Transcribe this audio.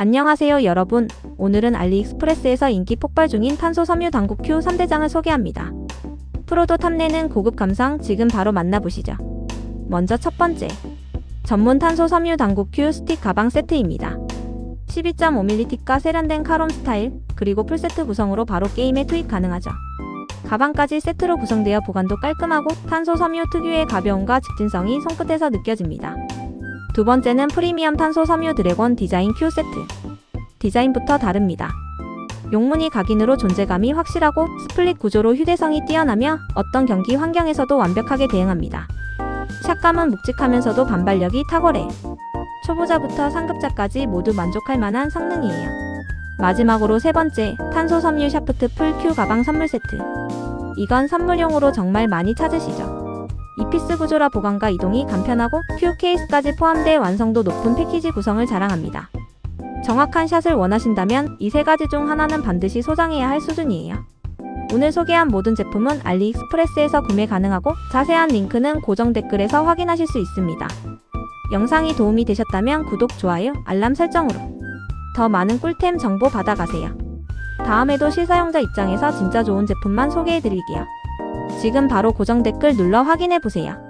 안녕하세요 여러분. 오늘은 알리익스프레스에서 인기 폭발 중인 탄소 섬유 당구 큐 3대장을 소개합니다. 프로도 탐내는 고급 감상 지금 바로 만나보시죠. 먼저 첫 번째. 전문 탄소 섬유 당구 큐 스틱 가방 세트입니다. 12.5mm가 세련된 카롬 스타일, 그리고 풀세트 구성으로 바로 게임에 투입 가능하죠. 가방까지 세트로 구성되어 보관도 깔끔하고 탄소 섬유 특유의 가벼움과 직진성이 손끝에서 느껴집니다. 두 번째는 프리미엄 탄소 섬유 드래곤 디자인 큐 세트. 디자인부터 다릅니다. 용무늬 각인으로 존재감이 확실하고 스플릿 구조로 휴대성이 뛰어나며 어떤 경기 환경에서도 완벽하게 대응합니다. 샷감은 묵직하면서도 반발력이 탁월해. 초보자부터 상급자까지 모두 만족할 만한 성능이에요. 마지막으로 세 번째, 탄소 섬유 샤프트 풀 큐 가방 선물 세트. 이건 선물용으로 정말 많이 찾으시죠? 이 피스 구조라 보관과 이동이 간편하고 큐 케이스까지 포함돼 완성도 높은 패키지 구성을 자랑합니다. 정확한 샷을 원하신다면 이 세 가지 중 하나는 반드시 소장해야 할 수준이에요. 오늘 소개한 모든 제품은 알리익스프레스에서 구매 가능하고 자세한 링크는 고정 댓글에서 확인하실 수 있습니다. 영상이 도움이 되셨다면 구독, 좋아요, 알람 설정으로 더 많은 꿀템 정보 받아가세요. 다음에도 실사용자 입장에서 진짜 좋은 제품만 소개해드릴게요. 지금 바로 고정 댓글 눌러 확인해 보세요.